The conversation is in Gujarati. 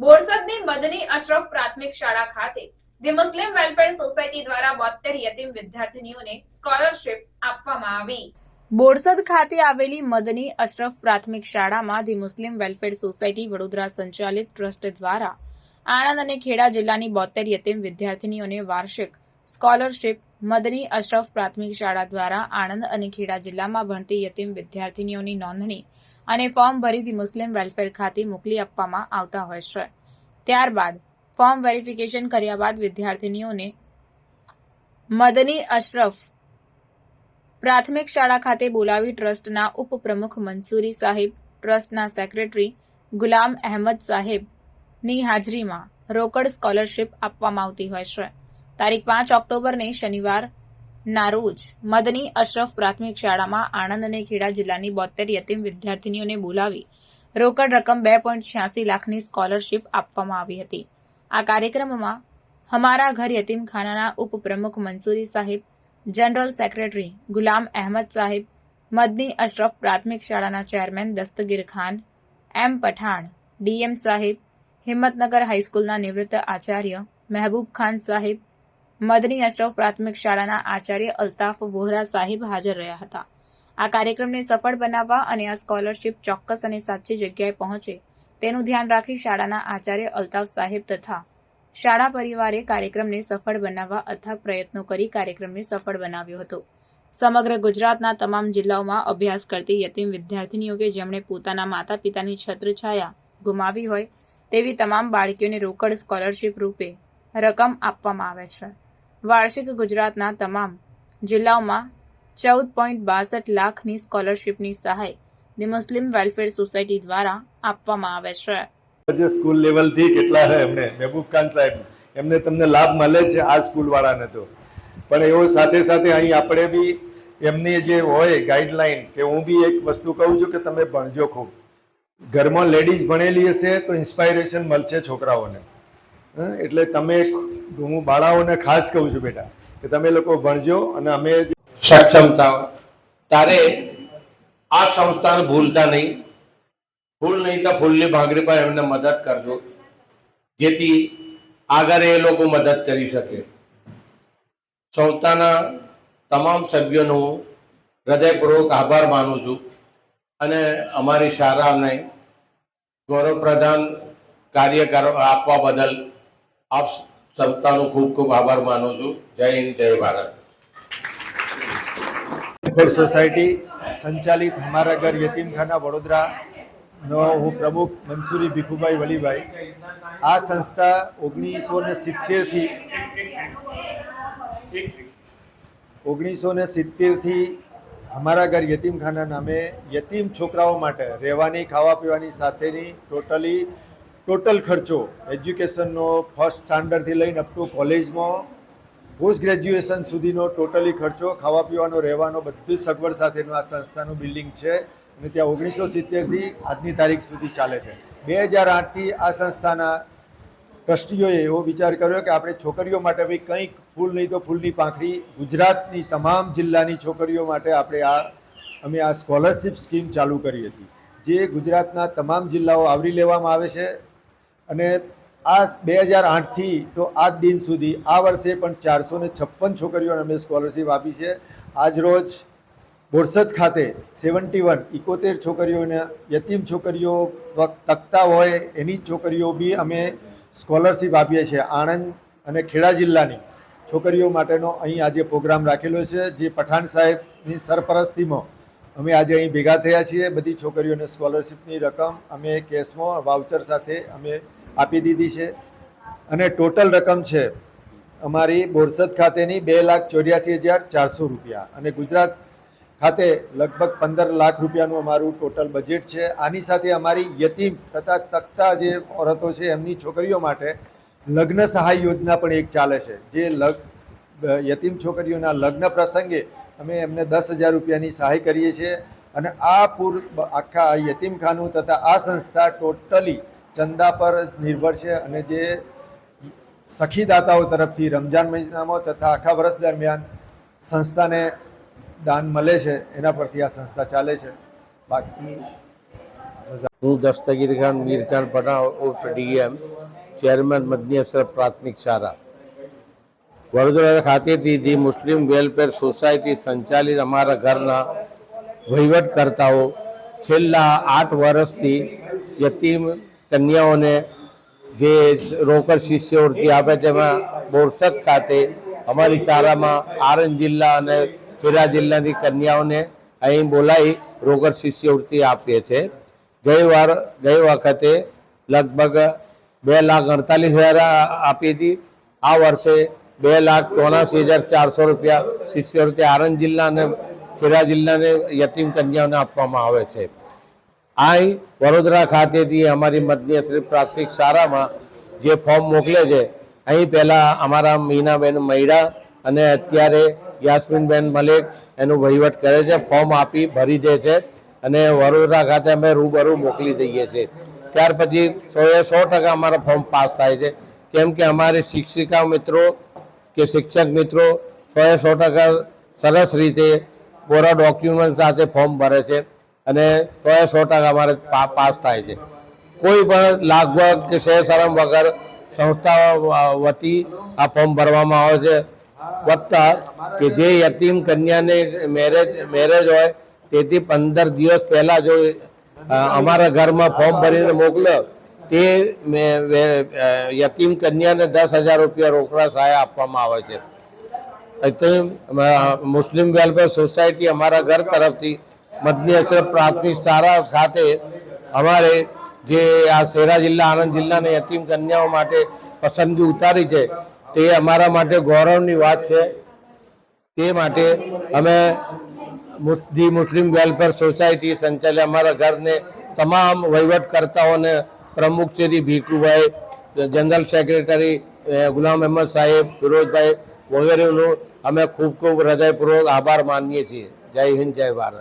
બોરસદની મદની અશરફ પ્રાથમિક શાળા ખાતે ધી મુસ્લિમ વેલફેર સોસાયટી દ્વારા બોતેર યતીમ વિદ્યાર્થીનીઓને સ્કોલરશિપ આપવામાં આવી. બોરસદ ખાતે આવેલી મદની અશરફ પ્રાથમિક શાળામાં the Muslim welfare society Vadodara સંચાલિત ટ્રસ્ટ દ્વારા આણંદ અને ખેડા જિલ્લાની બોતેર યતીમ વિદ્યાર્થીનીઓને વાર્ષિક સ્કોલરશિપ મદની અશરફ પ્રાથમિક શાળા દ્વારા આણંદ અને ખેડા જિલ્લામાં ભણતી યતીમ વિદ્યાર્થીનીઓની નોંધણી અને ફોર્મ ભરીથી મુસ્લિમ વેલફેર ખાતે મોકલી આપવામાં આવતા હોય છે. ત્યારબાદ ફોર્મ વેરિફિકેશન કર્યા બાદ વિદ્યાર્થીનીઓને મદની અશરફ પ્રાથમિક શાળા ખાતે બોલાવી ટ્રસ્ટના ઉપપ્રમુખ મંસૂરી સાહેબ, ટ્રસ્ટના સેક્રેટરી ગુલામ અહેમદ સાહેબની હાજરીમાં રોકડ સ્કોલરશિપ આપવામાં આવતી હોય છે. તારીખ પાંચ ઓક્ટોબરને શનિવાર ના રોજ મદની અશરફ પ્રાથમિક શાળામાં આણંદ અને ખેડા જિલ્લાની બોતેર યતીમ વિદ્યાર્થીનીઓને બોલાવી રોકડ રકમ બે પોઈન્ટ છ્યાસી લાખની સ્કોલરશિપ આપવામાં આવી હતી. આ કાર્યક્રમમાં હમારા ઘર યતીમખાનાના ઉપપ્રમુખ મંસૂરી સાહેબ, જનરલ સેક્રેટરી ગુલામ અહેમદ સાહેબ, મદની અશરફ પ્રાથમિક શાળાના chairman Dastagir Khan, M Pathan, DM સાહેબ, હિંમતનગર હાઈસ્કૂલના નિવૃત્ત આચાર્ય મહેબૂબ ખાન સાહેબ મદની અશરફ પ્રાથમિક શાળાના આચાર્ય અલ્તાફ વોહરા સાહેબ હાજર રહ્યા હતા. આ કાર્યક્રમને સફળ બનાવવા અને આ સ્કોલરશિપ ચોક્કસ અને સાચી જગ્યાએ પહોંચે તેનું ધ્યાન રાખી શાળાના આચાર્ય અલ્તાફ સાહેબ તથા શાળા પરિવારે કાર્યક્રમને સફળ બનાવવા અથાગ પ્રયત્નો કરી કાર્યક્રમને સફળ બનાવ્યો હતો. સમગ્ર ગુજરાતના તમામ જિલ્લાઓમાં અભ્યાસ કરતી યતીમ વિદ્યાર્થીનીઓ કે જેમણે પોતાના માતા પિતાની છત્રછાયા ગુમાવી હોય તેવી તમામ બાળકીઓને રોકડ સ્કોલરશિપ રૂપે રકમ આપવામાં આવે છે. વાર્ષિક ગુજરાતના તમામ જિલ્લાઓમાં ચૌદ પોઈન્ટ બાસઠ લાખની સ્કોલરશીપની સહાય ધી મુસ્લિમ વેલફેર સોસાયટી દ્વારા આપવામાં આવે છે. જે સ્કૂલ લેવલથી કેટલા છે એમને, મહેબૂબ ખાન સાહેબ, એમને તમને લાભ મળે છે આ સ્કૂલવાળાને તો. પણ એવો સાથે સાથે અહીં આપણે બી એમની જે હોય ગાઈડલાઈન કે હું બી એક વસ્તુ કહું છું કે તમે ભણજો ખૂબ. ઘરમાં લેડીઝ ભણેલી હશે તો ઇન્સ્પાયરેશન મળશે છોકરાઓને. એટલે તમે હું બાળાઓને ખાસ કહું છું બેટા, કે તમે લોકો ભણજો અને અમે સક્ષમતા તારે આ સંસ્થાને ભૂલતા નહીં. ભૂલ નહીં તો ફૂલની ભાગરી પર એમને મદદ કરજો, જેથી આગળ એ લોકો મદદ કરી શકે. સંસ્થાના તમામ સભ્યોનો હું હૃદયપૂર્વક આભાર માનું છું અને અમારી શાળાને ગૌરવ પ્રધાન કાર્ય કરવા આપવા બદલ આપ સંસ્થાનો ખૂબ ખૂબ આભાર માનું છું. જય હિન્દ, જય ભારત. સોસાયટી સંચાલિત હમારા ઘર યતીમખાના વડોદરાનો હું પ્રમુખ મનસુરી ભીખુભાઈ વલીભાઈ. આ સંસ્થા ઓગણીસો ને સિત્તેરથી ઓગણીસો ને સિત્તેરથી અમારા ઘર યતીમખાના નામે યતીમ છોકરાઓ માટે રહેવાની ખાવા પીવાની સાથેની ટોટલી ટોટલ ખર્ચો એજ્યુકેશનનો ફર્સ્ટ સ્ટાન્ડર્ડથી લઈને અપ ટુ કોલેજમાં પોસ્ટ ગ્રેજ્યુએશન સુધીનો ટોટલી ખર્ચો, ખાવા પીવાનો, રહેવાનો, બધી જ સગવડ સાથેનું આ સંસ્થાનું બિલ્ડિંગ છે અને ત્યાં ઓગણીસો સિત્તેરથી આજની તારીખ સુધી ચાલે છે. બે હજાર આઠથી આ સંસ્થાના ટ્રસ્ટીઓએ એવો વિચાર કર્યો કે આપણે છોકરીઓ માટે ભાઈ કંઈક ફૂલ નહીં તો ફૂલની પાંખડી, ગુજરાતની તમામ જિલ્લાની છોકરીઓ માટે આપણે આ, અમે આ સ્કોલરશિપ સ્કીમ ચાલુ કરી હતી. જે ગુજરાતના તમામ જિલ્લાઓ આવરી લેવામાં આવે છે. અને આ બે હજાર આઠથી તો આજ દિન સુધી આ વર્ષે પણ ચારસો ને છપ્પન છોકરીઓને અમે સ્કોલરશિપ આપી છે. આજ રોજ બોરસદ ખાતે સેવન્ટી વન ઇકોતેર છોકરીઓને યતીમ છોકરીઓ તક- તકતા હોય એની છોકરીઓ બી અમે સ્કોલરશિપ આપીએ છીએ. આણંદ અને ખેડા જિલ્લાની છોકરીઓ માટેનો અહીં આજે પ્રોગ્રામ રાખેલો છે, જે પઠાણ સાહેબની સરપરસ્તીમાં અમે આજે અહીં ભેગા થયા છીએ. બધી છોકરીઓને સ્કોલરશિપની રકમ, અમે કેશમાં વાઉચર સાથે અમે આપી દીધી છે. અને ટોટલ રકમ છે અમારી બોરસદ ખાતેની બે લાખ ચોર્યાસી હજાર ચારસો રૂપિયા. અને ગુજરાત ખાતે લગભગ પંદર લાખ રૂપિયાનું અમારું ટોટલ બજેટ છે. આની સાથે અમારી યતીમ તથા તકતા જે ઓરતો છે એમની છોકરીઓ માટે લગ્ન સહાય યોજના પણ એક ચાલે છે. જે લગ યતીમ છોકરીઓના લગ્ન પ્રસંગે અમે એમને દસ હજાર રૂપિયાની સહાય કરીએ છીએ. અને આ પૂર આખા યતીમખાનું તથા આ સંસ્થા ટોટલી ચંદા પર નિર્ભર છે અને જે સખીદાતાઓ તરફથી રમજાન મહિનામાં તથા આખા વર્ષ દરમિયાન સંસ્થાને દાન મળે છે, એના પરથી આ સંસ્થા ચાલે છે. બાકી હું દસ્તગીર ખાન, મીર ખાન પઠાણ, ઉર્ફ ડીએમ, ચેરમેન મદની અશરફ પ્રાથમિક શાળા. વડોદરા ખાતેથી ધી મુસ્લિમ વેલફેર સોસાયટી સંચાલિત અમારા ઘરના વહીવટકર્તાઓ છેલ્લા આઠ વર્ષથી યતીમ કન્યાઓને જે રોકડ શિષ્યવૃત્તિ આપે એમાં બોરસદ ખાતે અમારી શાળામાં આણંદ જિલ્લા અને ખેડા જિલ્લાની કન્યાઓને અહીં બોલાવી રોકડ શિષ્યવૃત્તિ આપીએ છીએ. ગઈ વાર, ગઈ વખતે લગભગ બે લાખ અડતાલીસ હજાર આપી હતી. આ વર્ષે બે લાખ ચોરાસી હજાર ચારસો રૂપિયા શિષ્યવૃત્તિ આણંદ જિલ્લા અને ખેડા જિલ્લાને યતીમ કન્યાઓને આપવામાં આવે છે. અહીં વડોદરા ખાતેથી અમારી મદની શ્રી પ્રાથમિક શાળામાં જે ફોર્મ મોકલે છે, અહીં પહેલાં અમારા મીનાબેન મૈડા અને અત્યારે યાસ્મીનબેન મલેક એનું વહીવટ કરે છે, ફોર્મ આપી ભરી દે છે અને વડોદરા ખાતે અમે રૂબરૂ મોકલી દઈએ છીએ. ત્યાર પછી સો એ સો ટકા અમારા ફોર્મ પાસ થાય છે. કેમ કે અમારે શિક્ષિકા મિત્રો કે શિક્ષક મિત્રો સો એ સો ટકા સરસ રીતે પૂરા ડોક્યુમેન્ટ સાથે ફોર્મ ભરે છે. અને સો એ સો ટકા અમારે પાસ થાય છે. કોઈ પણ લાગવગ કે શેર વગર સંસ્થા વતી આ ફોર્મ ભરવામાં આવે છે. વત્તા કે જે યતીમ કન્યાને મેરેજ મેરેજ હોય તેથી પંદર દિવસ પહેલાં જો અમારા ઘરમાં ફોર્મ ભરીને મોકલો, તે યતીમ કન્યાને દસ હજાર રૂપિયા રોકડા સહાય આપવામાં આવે છે. મુસ્લિમ વેલફેર સોસાયટી અમારા ઘર તરફથી મદની અશરફ પ્રાથમિક શાળા ખાતે અમારે જે આ શેરા જિલ્લા, આણંદ જિલ્લાની યતીમ કન્યાઓ માટે પસંદગી ઉતારી છે, તે અમારા માટે ગૌરવની વાત છે. તે માટે અમે ધી મુસ્લિમ વેલફેર સોસાયટી સંચાલિત અમારા ઘરને તમામ વહીવટકર્તાઓને પ્રમુખ શ્રી ભીખુભાઈ, જનરલ સેક્રેટરી ગુલામ અહેમદ સાહેબ, ફિરોજભાઈ વગેરેનું અમે ખૂબ ખૂબ હૃદયપૂર્વક આભાર માનીએ છીએ. જય હિન્દ, જય ભારત.